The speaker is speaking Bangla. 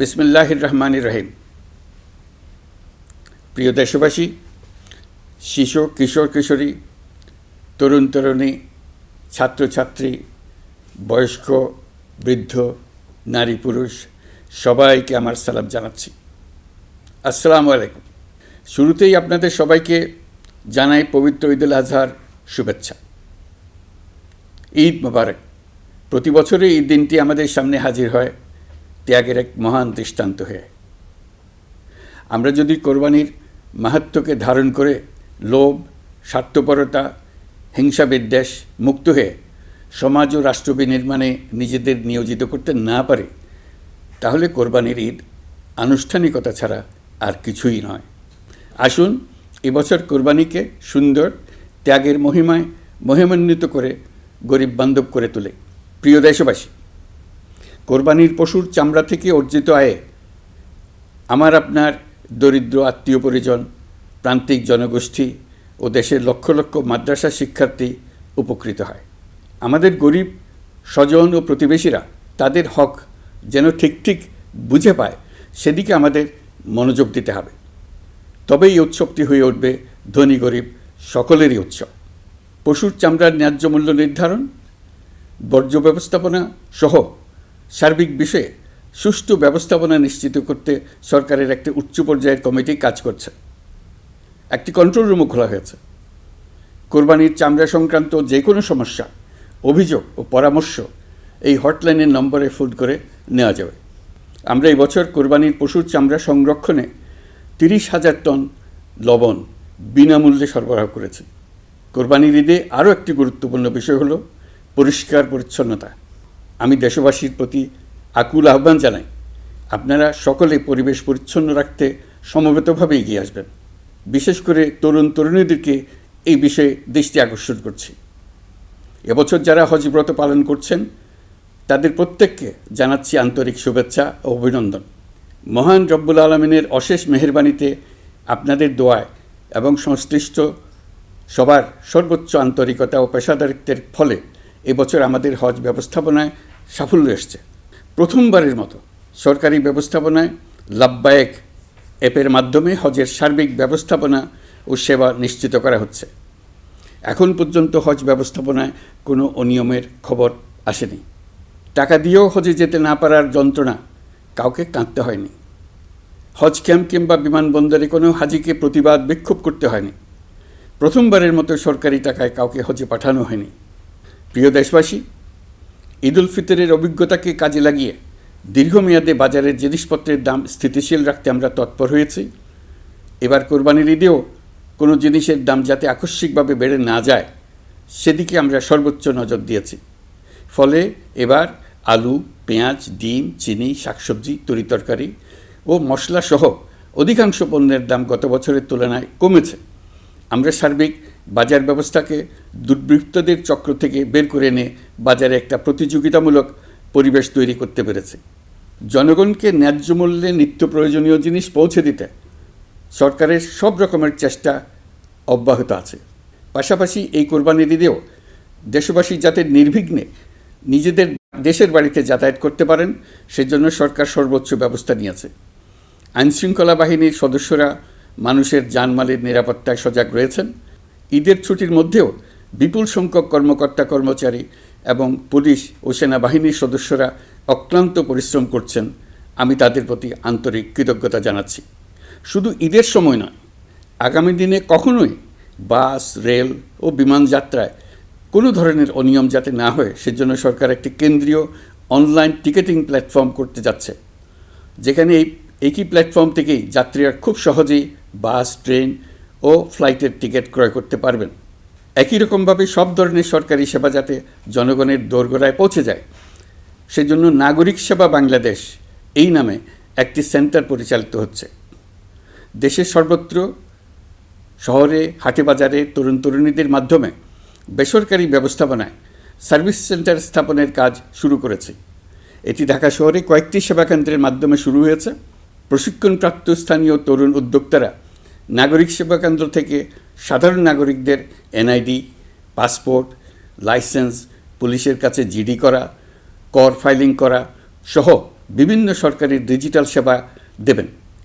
বিসমিল্লাহির রহমান রহিম। প্রিয় দেশবাসী, শিশু, কিশোর, কিশোরী, তরুণ, তরুণী, ছাত্রছাত্রী, বয়স্ক, বৃদ্ধ, নারী, পুরুষ, সবাইকে আমার সালাম জানাচ্ছি। আসসালামু আলাইকুম। শুরুতেই আপনাদের সবাইকে জানাই পবিত্র ঈদুল আজহার শুভেচ্ছা। ঈদ মোবারক। প্রতি বছরই এই দিনটি আমাদের সামনে হাজির হয়। ত্যাগের এক মহান দৃষ্টান্ত হয়ে। আমরা যদি কোরবানির মাহাত্ম্যকে ধারণ করে লোভ, স্বার্থপরতা হিংসা বিদ্বেষ মুক্ত হয়ে সমাজ ও রাষ্ট্র নির্মাণে নিজেদের নিয়োজিত করতে না পারে, তাহলে কোরবানির ঈদ আনুষ্ঠানিকতা ছাড়া আর কিছুই নয়। আসুন এবছর কোরবানিকে সুন্দর, ত্যাগের মহিমায় মহিমান্বিত করে গরিব বান্ধব করে তোলে। প্রিয় দেশবাসী কোরবানির পশুর চামড়া থেকে অর্জিত আয়ে। আমার আপনার দরিদ্র আত্মীয় পরিজন, প্রান্তিক জনগোষ্ঠী ও দেশের লক্ষ লক্ষ মাদ্রাসা শিক্ষার্থী উপকৃত হয়। আমাদের গরিব স্বজন ও প্রতিবেশীরা তাদের হক যেন ঠিক ঠিক বুঝে পায়, সেদিকে আমাদের মনোযোগ দিতে হবে। তবেই এই উৎসবটি হয়ে উঠবে ধনী গরিব সকলেরই উৎসব। পশুর চামড়ার ন্যায্য মূল্য নির্ধারণ, বর্জ্য ব্যবস্থাপনা সহ সার্বিক বিষয়ে সুষ্ঠু ব্যবস্থাপনা নিশ্চিত করতে সরকারের একটি উচ্চ পর্যায়ের কমিটি কাজ করছে। একটি কন্ট্রোল রুমও খোলা হয়েছে। কোরবানির চামড়া সংক্রান্ত যে কোনো সমস্যা, অভিযোগ ও পরামর্শ এই হটলাইনের নম্বরে ফোন করে নেওয়া যাবে। আমরা এই বছর কোরবানির পশুর চামড়া সংরক্ষণে তিরিশ হাজার টন লবণ বিনামূল্যে সরবরাহ করেছি। কোরবানির ঈদে আরও একটি গুরুত্বপূর্ণ বিষয় হলো পরিষ্কার পরিচ্ছন্নতা। আমি দেশবাসীর প্রতি আকুল আহ্বান জানাই, আপনারা সকলে পরিবেশ পরিচ্ছন্ন রাখতে সমবেতভাবে এগিয়ে আসবেন। বিশেষ করে তরুণ তরুণীদেরকে এই বিষয়ে দৃষ্টি আকর্ষণ করছি। এবছর যারা হজব্রত পালন করছেন, তাদের প্রত্যেককে জানাচ্ছি আন্তরিক শুভেচ্ছা ও অভিনন্দন। মহান রব্বুল আলমিনের অশেষ মেহরবানিতে আপনাদের দোয়ায় এবং সংশ্লিষ্ট সবার সর্বোচ্চ আন্তরিকতা ও পেশাদারিত্বের ফলে এবছর আমাদের হজ ব্যবস্থাপনায় সাফল্য এসছে। প্রথমবারের মতো সরকারি ব্যবস্থাপনায় লাভবায়ক অ্যাপের মাধ্যমে হজের সার্বিক ব্যবস্থাপনা ও সেবা নিশ্চিত করা হচ্ছে। এখন পর্যন্ত হজ ব্যবস্থাপনায় কোনো অনিয়মের খবর আসেনি। টাকা দিয়েও হজে যেতে না পারার যন্ত্রণা কাউকে কাঁদতে হয়নি। হজ ক্যাম্প কিংবা বিমানবন্দরে কোনো হাজিকে প্রতিবাদ বিক্ষোভ করতে হয়নি। প্রথমবারের মতো সরকারি টাকায় কাউকে হজে পাঠানো হয়নি। প্রিয় দেশবাসী ঈদ উল ফিতরের অভিজ্ঞতাকে কাজে লাগিয়ে দীর্ঘমেয়াদে বাজারের জিনিসপত্রের দাম স্থিতিশীল রাখতে আমরা তৎপর হয়েছি। এবার কোরবানির ঈদেও কোনো জিনিসের দাম যাতে আকস্মিকভাবে বেড়ে না যায়, সেদিকে আমরা সর্বোচ্চ নজর দিয়েছি। ফলে এবার আলু, পেঁয়াজ, ডিম, চিনি, শাকসবজি তরিতরকারি ও মশলাসহ অধিকাংশ পণ্যের দাম গত বছরের তুলনায় কমেছে। আমরা সার্বিক বাজার ব্যবস্থাকে দুর্বৃত্তদের চক্র থেকে বের করে এনে বাজারে একটা প্রতিযোগিতামূলক পরিবেশ তৈরি করতে পেরেছে। জনগণকে ন্যায্য মূল্যে নিত্য প্রয়োজনীয় জিনিস পৌঁছে দিতে সরকারের সব রকমের চেষ্টা অব্যাহত আছে। পাশাপাশি এই কোরবানির ঈদেও দেশবাসী যাতে নির্বিঘ্নে নিজেদের দেশের বাড়িতে যাতায়াত করতে পারেন, সেজন্য সরকার সর্বোচ্চ ব্যবস্থা নিয়েছে। আইনশৃঙ্খলা বাহিনীর সদস্যরা মানুষের জানমালের নিরাপত্তায় সজাগ রয়েছেন। ঈদের ছুটির মধ্যেও বিপুল সংখ্যক কর্মকর্তা কর্মচারী এবং পুলিশ ও সেনাবাহিনীর সদস্যরা অক্লান্ত পরিশ্রম করছেন, আমি তাদের প্রতি আন্তরিক কৃতজ্ঞতা জানাচ্ছি। শুধু ঈদের সময় নয়, আগামী দিনে কখনোই বাস, রেল ও বিমান যাত্রায় কোনো ধরনের অনিয়ম যাতে না হয়, সেজন্য সরকার একটি কেন্দ্রীয় অনলাইন টিকেটিং প্ল্যাটফর্ম করতে যাচ্ছে, যেখানে এই একই প্ল্যাটফর্ম থেকেই যাত্রীরা খুব সহজেই বাস, ট্রেন ও ফ্লাইটের টিকিট ক্রয় করতে পারবেন। একই রকমভাবে সব ধরনের সরকারি সেবা যাতে জনগণের দোরগোড়ায় পৌঁছে যায়, সেজন্য নাগরিক সেবা বাংলাদেশ এই নামে একটি সেন্টার পরিচালিত হচ্ছে। দেশের সর্বত্র শহরে হাটে বাজারে তরুণ তরুণীদের মাধ্যমে বেসরকারি ব্যবস্থাপনায় সার্ভিস সেন্টার স্থাপনের কাজ শুরু করেছে। এটি ঢাকা শহরে কয়েকটি সেবাকেন্দ্রের মাধ্যমে শুরু হয়েছে। প্রশিক্ষণপ্রাপ্ত স্থানীয় তরুণ উদ্যোক্তারা নাগরিক সেবা কেন্দ্র থেকে সাধারণ নাগরিকদের এনআইডি, পাসপোর্ট, লাইসেন্স, পুলিশের কাছে জিডি করা, কর ফাইলিং করা সহ বিভিন্ন সরকারি ডিজিটাল সেবা দেবেন।